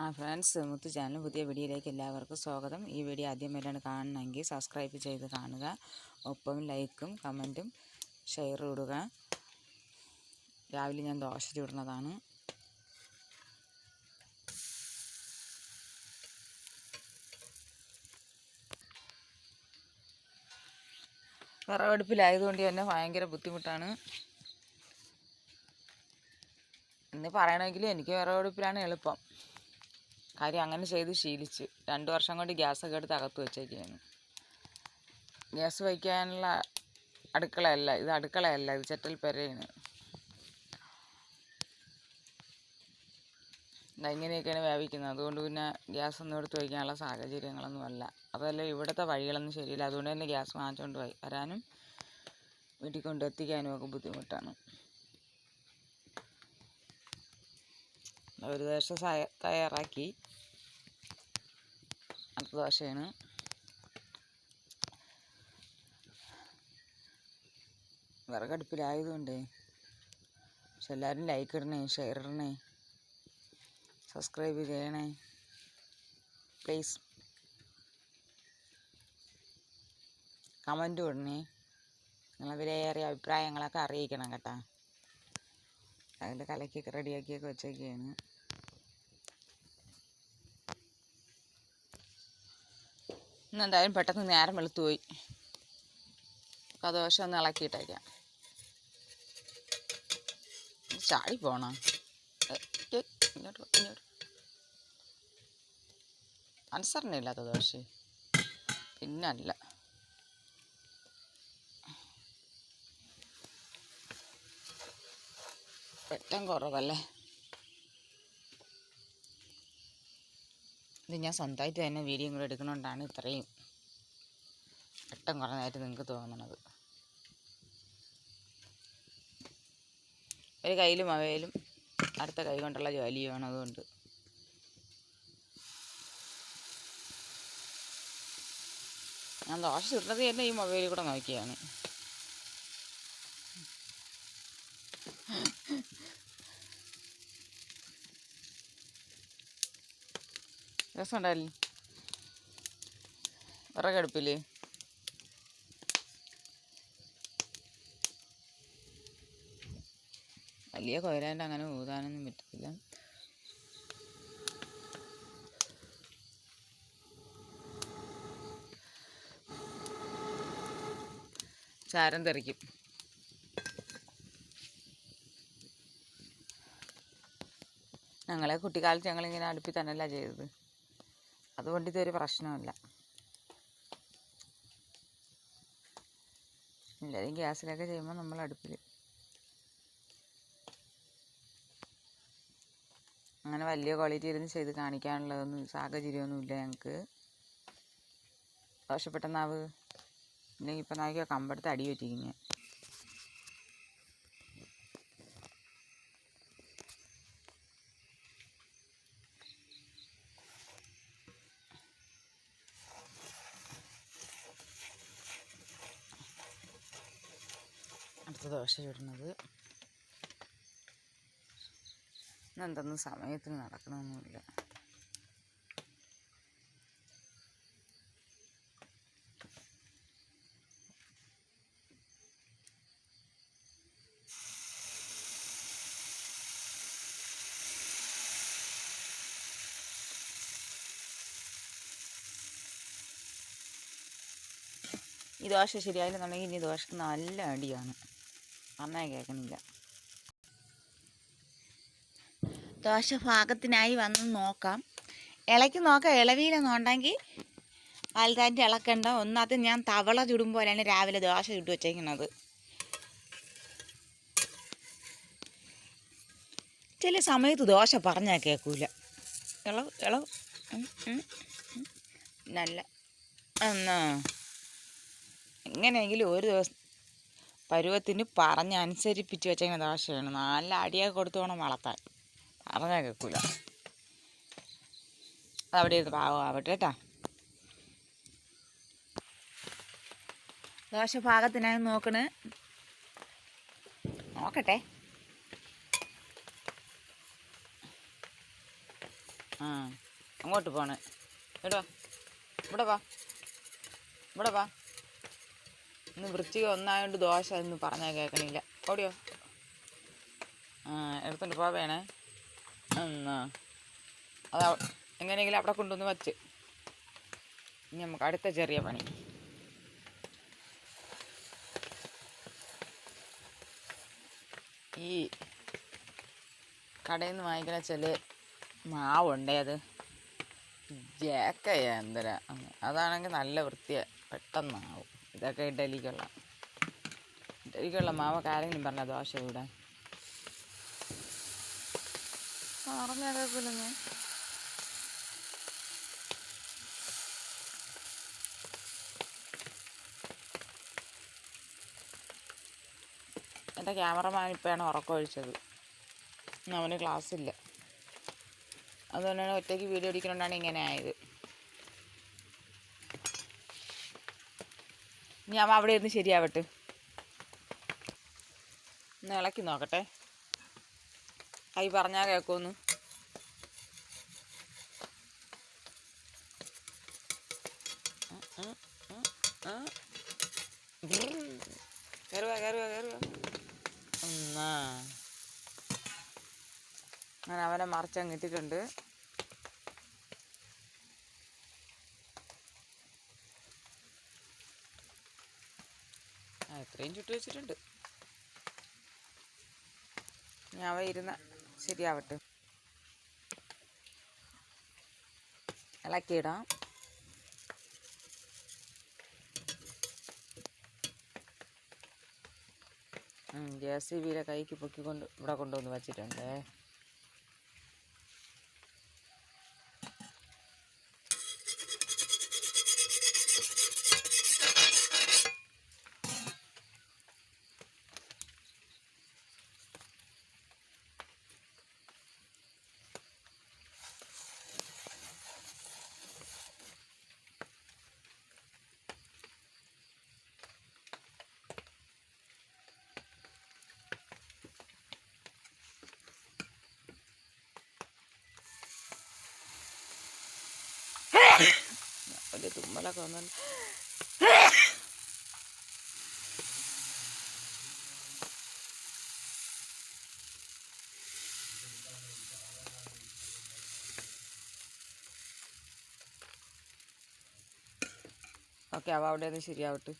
ആ ഫ്രണ്ട്സ് മുത്തു ചാനൽ പുതിയ വീഡിയോയിലേക്ക് എല്ലാവർക്കും സ്വാഗതം. ഈ വീഡിയോ ആദ്യം ആദ്യമായിട്ടാണ് കാണണമെങ്കിൽ സബ്സ്ക്രൈബ് ചെയ്ത് കാണുക. ഒപ്പം ലൈക്കും കമന്റും ഷെയർ ഇടുക. രാവിലെ ഞാൻ ദോശ ചുടുന്നതാണ്. വിറകടുപ്പിലായതുകൊണ്ട് തന്നെ ഭയങ്കര ബുദ്ധിമുട്ടാണ്. എന്ന് പറയണമെങ്കിൽ എനിക്ക് വിറകടുപ്പിലാണ് എളുപ്പം. കാര്യം അങ്ങനെ ചെയ്ത് ശീലിച്ച് രണ്ട് വർഷം കൊണ്ട് ഗ്യാസൊക്കെ എടുത്ത് അകത്ത് വെച്ചേക്കുകയാണ് ഗ്യാസ് വയ്ക്കാനുള്ള അടുക്കളയല്ല ഇത് അടുക്കളയല്ല ഇത് ചെറ്റൽ പെരയാണ്. ഇങ്ങനെയൊക്കെയാണ് വേവിക്കുന്നത് അതുകൊണ്ട് പിന്നെ ഗ്യാസ് ഒന്നും എടുത്ത് വയ്ക്കാനുള്ള സാഹചര്യങ്ങളൊന്നും അല്ല. അതല്ല ഇവിടുത്തെ വഴികളൊന്നും ശരിയില്ല. അതുകൊണ്ട് തന്നെ ഗ്യാസ് വാങ്ങിച്ചുകൊണ്ട് പോയി. വരാനും വീട്ടിൽ കൊണ്ട് എത്തിക്കാനും ഒക്കെ ബുദ്ധിമുട്ടാണ്. ഒരു ദിവസം തയ്യാറാക്കി. ദോശയാണ് വിറകടുപ്പിലായതുകൊണ്ട് പക്ഷെ എല്ലാവരും ലൈക്ക് ഇടണേ ഷെയർ ഇടണേ സബ്സ്ക്രൈബ് ചെയ്യണേ. പ്ലീസ് കമന്റും ഇടണേ. നിങ്ങളെ വിലയേറിയ അഭിപ്രായങ്ങളൊക്കെ അറിയിക്കണം കേട്ടോ. അതിന്റെ കലക്കൊക്കെ റെഡിയാക്കിയൊക്കെ വെച്ചേക്കാണ് ഇന്ന് എന്തായാലും പെട്ടെന്ന് നേരം വെളുത്തു പോയി. ദോശ ഒന്ന് ഇളക്കിയിട്ടേക്കാം. ചാടി പോണോ? ഇങ്ങോട്ട് ഇങ്ങോട്ട് ഇല്ലാത്ത ദോശ പിന്നല്ല. വെട്ടം കുറവല്ലേ? ഇത് ഞാൻ സ്വന്തമായിട്ട് തന്നെ വീഡിയോ കൂടെ എടുക്കണോണ്ടാണ് ഇത്രയും വെട്ടം കുറഞ്ഞതായിട്ട് നിങ്ങൾക്ക് തോന്നണത്. ഒരു കയ്യിലും അവയിലും അടുത്ത കൈ കൊണ്ടുള്ള ജോലിയാണ് അതുകൊണ്ട് ഞാൻ ദോശ ചുടുന്നത് തന്നെ ഈ മൊബൈലിൽ കൂടെ നോക്കിയാണ് രസമുണ്ടല്ലേ വിറകടുപ്പില്ലേ വലിയ കൊയലാണ്ട് അങ്ങനെ ഊതാനൊന്നും പറ്റത്തില്ല. ചാരം തെറിക്കും. ഞങ്ങളെ കുട്ടിക്കാലത്ത് ഞങ്ങളിങ്ങനെ അടുപ്പിൽ തന്നെയല്ല ചെയ്തത്. അതുകൊണ്ട് ഇതൊരു പ്രശ്നമില്ല എല്ലാവരും ഗ്യാസിലൊക്കെ ചെയ്യുമ്പോൾ നമ്മൾ അടുപ്പിൽ അങ്ങനെ വലിയ ക്വാളിറ്റി ഇരുന്ന് ചെയ്ത് കാണിക്കാനുള്ളതൊന്നും സാഹചര്യമൊന്നുമില്ല ഞങ്ങൾക്ക്. ദോഷപ്പെട്ട നാവ് ഇല്ലെങ്കിൽ ഇപ്പം നായിക്കോ കമ്പെടുത്ത് അടി അടുത്ത ദോശ ചുടുന്നത്. എന്തെന്ന് സമയത്തിന് നടക്കണമൊന്നുമില്ല. ഈ ദോശ ശരിയായില്ലെന്നുണ്ടെങ്കിൽ ഇനി ദോശക്ക് നല്ല അടിയാണ്. പറഞ്ഞാൽ കേൾക്കണില്ല ദോശ ഭാഗത്തിനായി വന്ന് നോക്കാം. ഇളക്കി നോക്കാം. ഇളവിയിലെന്നുണ്ടെങ്കിൽ വലുതായിട്ട് ഇളക്കണ്ട. ഒന്നാമത് ഞാൻ തവള ചുടുമ്പോഴാണ് രാവിലെ ദോശ ചുട്ടു വെച്ചേക്കുന്നത്. ചില സമയത്ത് ദോശ പറഞ്ഞാൽ കേൾക്കൂല. ഇളവ് ഇളവ്. നല്ല. എന്നാ? എങ്ങനെയെങ്കിലും ഒരു ദിവസം പരുവത്തിന് പറഞ്ഞ് അനുസരിപ്പിച്ച് വെച്ചേക്കുന്ന ദോശയാണ്. നല്ല അടിയൊക്കെ കൊടുത്തു വേണം വളർത്താൻ. പറഞ്ഞാൽ കേൾക്കൂല അതവിടെ ഇരുന്ന് പാവമാവട്ടെ കേട്ടാ. ദോശ പാകത്തിനായി നോക്കണ്. നോക്കട്ടെ. ആ അങ്ങോട്ട് പോണേ. എടോ ഇവിടെ വാ. ഇവിടെ വാ. ഇന്ന് വൃശ്ചിക ഒന്നായോണ്ട് ദോശ എന്ന് പറഞ്ഞാൽ കേൾക്കണില്ല ഓടിയോ? എടുത്തോണ്ട് പോവേണേ അത് എങ്ങനെയെങ്കിലും അവിടെ കൊണ്ടുവന്ന് വച്ച്. ഇനി നമുക്ക് അടുത്ത ചെറിയ പണി. ഈ കടയിൽ നിന്ന് വാങ്ങിക്കുന്ന ചില മാവുണ്ടേ അത്? ജേക്കയ എന്തര? അതാണെങ്കിൽ നല്ല വൃത്തിയ. പെട്ടെന്നാവും. ഇതൊക്കെ ഇഡലിക്കുള്ള. ഇഡലിക്കുള്ള മാവൊക്കെ ആരെങ്കിലും പറഞ്ഞ ദോശ ഇവിടെ പറഞ്ഞാൽ കേൾക്കില്ലെന്ന് എന്റെ ക്യാമറമാൻ ഇപ്പോഴാണ് ഉറക്കമൊഴിച്ചത് അവന് ക്ലാസ് ഇല്ല അതുകൊണ്ടാണ് ഒറ്റയ്ക്ക് വീഡിയോ അടിക്കണോണ്ടാണ് ഇങ്ങനെ ആയത്. അവൻ അവിടെ ഇരുന്ന് ശരിയാവട്ടെ. ഒന്ന് ഇളക്കി നോക്കട്ടെ. കൈ പറഞ്ഞാൽ കേൾക്കുമെന്ന്. അവനെ മറിച്ചങ്ങ് ഇത്രയും ചുട്ട് വെച്ചിട്ടുണ്ട്. ഞാൻ അവ ഇരുന്ന ശരിയാവട്ടെ. ഇളക്കിയിടാം ജെ സി ബിയിലെ കൈക്ക് പൊക്കിക്കൊണ്ട് ഇവിടെ കൊണ്ടുവന്ന് വച്ചിട്ടുണ്ട്. തുമ്മലൊക്കെ വന്നു ഓക്കെ അവ അവിടെ നിന്ന് ശരിയാവട്ടെ